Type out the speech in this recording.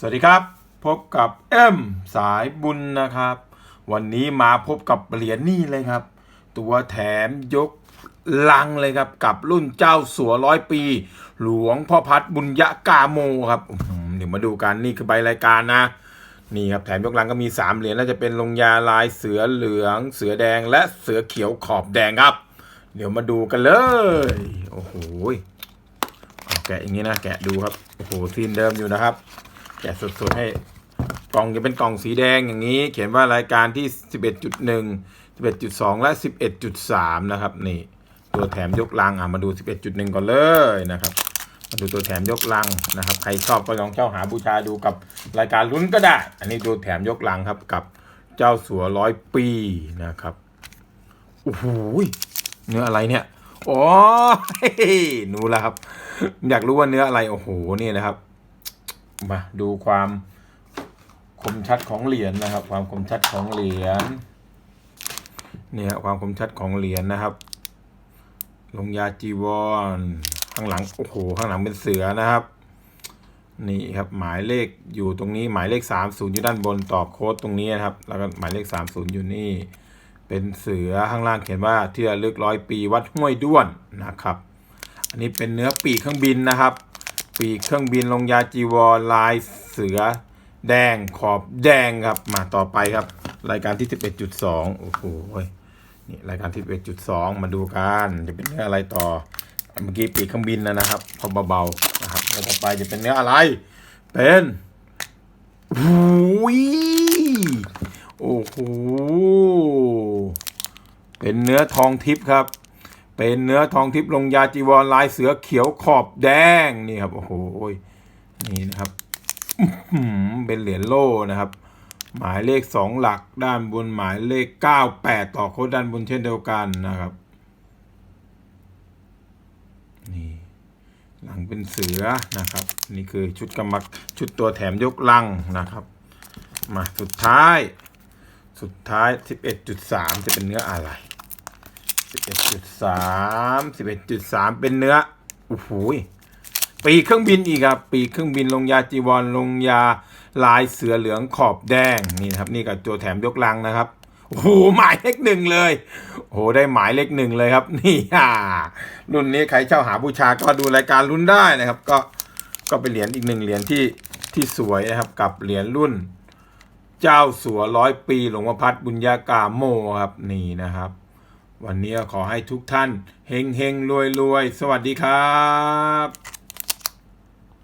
สวัสดีครับ พบกับเอ็มสายบุญนะครับ วันนี้มาพบกับเหรียญนี่เลยครับ ตัวแถมยกลังเลยครับ กับรุ่นเจ้าสัวร้อยปี หลวงพ่อพัดบุญยะกาโมครับเดี๋ยวมาดูกันนี่คือใบรายการนะ นี่ครับแถมยกลังก็มี 3 เหรียญแล้วจะเป็นลงยาลายเสือเหลือง เสือแดงและเสือเขียวขอบแดงครับ เดี๋ยวมาดูกันเลย โอ้โหแกะอย่างนี้นะแกะดูครับโอ้โหซีนเดิมอยู่นะครับ แกะสดๆให้กล่องจะเป็นกล่องสีแดงอย่างนี้ เขียนว่ารายการที่ 11.1 11.2 และ 11.3 นะครับ นี่ ตัวแถมยกลังอะมาดู 11.1 ก่อนเลยนะครับ มาดูตัวแถมยกลังนะครับ ใครชอบก็ลองเช่าหาบูชาดูกับรายการลุ้นก็ได้ อันนี้ตัวแถมยกลังครับกับเจ้าสัวร้อยปีนะครับโอ้โหเนื้ออะไรเนี่ย โอ้ยหนูแล้วครับ อยากรู้ว่าเนื้ออะไร โอ้โห นี่นะครับ มาดูความคมชัดของเหรียญนะครับ ความคมชัดของเหรียญเนี่ยความคมชัดของเหรียญนะครับ ลงยาจีวรข้างหลังโอ้โหข้างหลังเป็นเสือนะครับ นี่ครับหมายเลขอยู่ตรงนี้หมายเลขสามศูนย์อยู่ด้านบนตอบโค้ดตรงนี้นะครับ แล้วก็หมายเลขสามศูนย์อยู่นี่ เป็นเสือข้างล่างเขียนว่าที่ระลึกร้อยปีวัดห้วยด้วนนะครับ อันนี้เป็นเนื้อปีกเครื่องบินนะครับ ปีกเครื่องบินลงยาจีวรลายเสือ แดงขอบแดงครับมาต่อไปครับ รายการที่ 11.2 โอ้โหนี่รายการที่ 11.2 มาดูกันจะเป็นเนื้ออะไรต่อ เมื่อกี้ปีกเครื่องบินนะนะครับพอเบาๆนะครับต่อไปจะเป็นเนื้ออะไร เป็นหูยโอ้โหเป็นเนื้อทองทิพย์ครับ เป็นเนื้อทองทิพย์ลงยาจีวรลายเสือเขียวขอบแดงนี่ครับโอ้โหนี่นะครับเป็นเหรียญโล่นะครับ หมายเลขสองหลักด้านบนหมายเลขเก้าแปดต่อโค้ดด้านบนเช่นเดียวกันนะครับนี่หลังเป็นเสือนะครับ นี่คือชุดกำมักชุดตัวแถมยกลังนะครับ มาสุดท้าย สุดท้าย 11.3 จะเป็นเนื้ออะไร 11.3 11.3เป็นเนื้อโอ้โหปีเครื่องบินอีกครับ ปีเครื่องบินลงยาจีวรลงยาลายเสือเหลืองขอบแดงนี่ครับ นี่กับตัวแถมยกลังนะครับโอ้โหหมายเลขหนึ่งเลยโอ้โหได้หมายเลขหนึ่งเลยครับ นี่อ่ารุ่นนี้ใครเช่าหาบูชาก็ดูรายการรุ่นได้นะครับ ก็ก็เป็นเหรียญอีกหนึ่งเหรียญที่ที่สวยนะครับ กับเหรียญรุ่น เจ้าสัวร้อยปีหลวงพ่อพัดบุญญากาโมครับนี่นะครับ วันนี้ขอให้ทุกท่านเฮงเฮงรวยรวยสวัสดีครับ